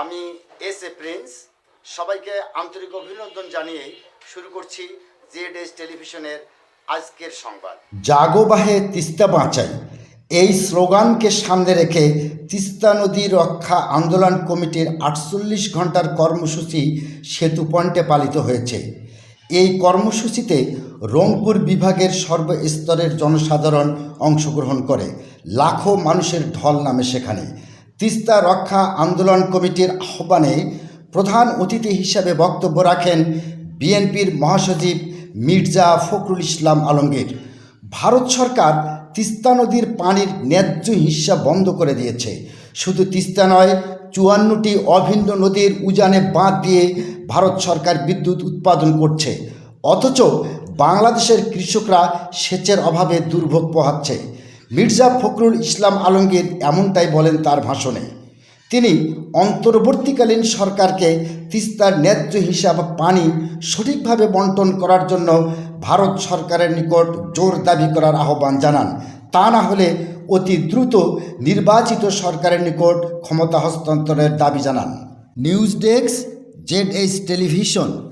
আমি S A Prince. সবাইকে আন্তরিক অভিনন্দন জানিয়ে শুরু করছি জেড এস টেলিভিশনের আজকের সংবাদ। জাগো বাহে তিস্তা বাঁচাই। এই স্লোগানকে সামনে রেখে তিস্তা নদী রক্ষা আন্দোলন কমিটির আটচল্লিশ ঘণ্টার কর্মসূচি সেতু পয়েন্টে পালিত হয়েছে। এই কর্মসূচিতে রংপুর বিভাগের সর্বস্তরের জনসাধারণ অংশগ্রহণ করে লাখো মানুষের ঢল নামে সেখানে। তিস্তা রক্ষা আন্দোলন কমিটির আহ্বানে প্রধান অতিথি হিসাবে বক্তব্য রাখেন বিএনপির মহাসচিব মির্জা ফখরুল ইসলাম আলমগীর। ভারত সরকার তিস্তা নদীর পানির ন্যায্য হিস্সা বন্ধ করে দিয়েছে। শুধু তিস্তা নয়, চুয়ান্নটি অভিন্ন নদীর উজানে বাঁধ দিয়ে ভারত সরকার বিদ্যুৎ উৎপাদন করছে। অথচ বাংলাদেশের কৃষকরা সেচের অভাবে দুর্ভোগ পোহাচ্ছে। মির্জা ফখরুল ইসলাম আলমগীর এমনটাই বলেন তার ভাষণে। তিনি, অন্তর্বর্তীকালীন সরকারকে তিস্তার ন্যায্য হিসাব পানি সঠিকভাবে বন্টন করার জন্য ভারত সরকারের নিকট জোর দাবি করার আহ্বান জানান। তা না হলে অতি দ্রুত নির্বাচিত সরকারের নিকট ক্ষমতা হস্তান্তরের দাবি জানান। News desk, Z H television.